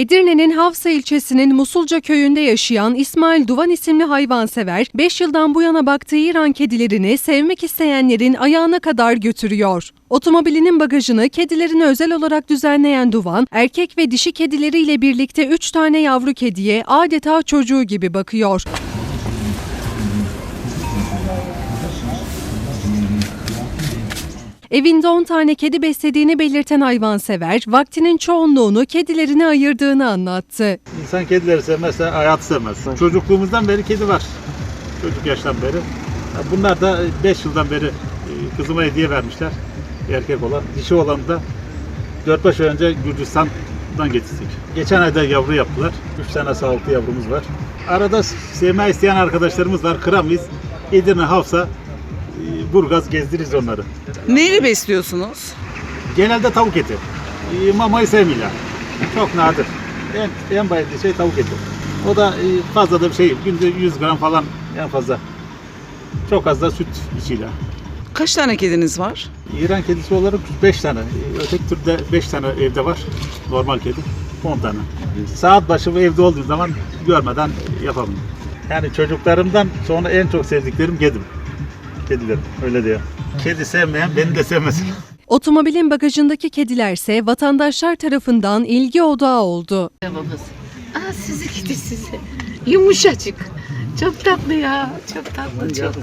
Edirne'nin Havsa ilçesinin Musulca köyünde yaşayan İsmail Duvan isimli hayvansever, 5 yıldan bu yana baktığı İran kedilerini sevmek isteyenlerin ayağına kadar götürüyor. Otomobilinin bagajını kedilerine özel olarak düzenleyen Duvan, erkek ve dişi kedileriyle birlikte 3 tane yavru kediye adeta çocuğu gibi bakıyor. Evinde 10 tane kedi beslediğini belirten hayvansever, vaktinin çoğunluğunu kedilerine ayırdığını anlattı. İnsan kedileri sevmezse hayatı sevmez. Çocukluğumuzdan beri kedi var. Çocuk yaştan beri. Bunlar da 5 yıldan beri e, kızıma hediye vermişler. Erkek olan. Dişi olan da 4-5 ay önce Gürcistan'dan getirdik. Geçen ayda yavru yaptılar. 3 tane sağlıklı yavrumuz var. Arada sevme isteyen arkadaşlarımız var. Kıramayız. Edirne, Hafsa, e, Burgaz gezdiririz onları. Neyle besliyorsunuz? Genelde tavuk eti. E, Mamayı sevmiyorlar. Çok nadir. En, en bayıldığı şey tavuk eti. O da e, fazla da bir şey. Günde 100 gram falan en fazla. Çok az da süt içiyle. Kaç tane kediniz var? İran kedisi olarak 5 tane. E, Öteki türde 5 tane evde var. Normal kedi. 10 tane. Saat başı evde olduğu zaman görmeden yapamıyorum. Yani çocuklarımdan sonra en çok sevdiklerim kedim. Kedilerim. Öyle diyor. Kedi sevmeyen beni de sevmesin. Otomobilin bagajındaki kedilerse vatandaşlar tarafından ilgi odağı oldu. babası. Aa sizi gidi size. Yumuşacık. Çok tatlı ya. Çok tatlı çok.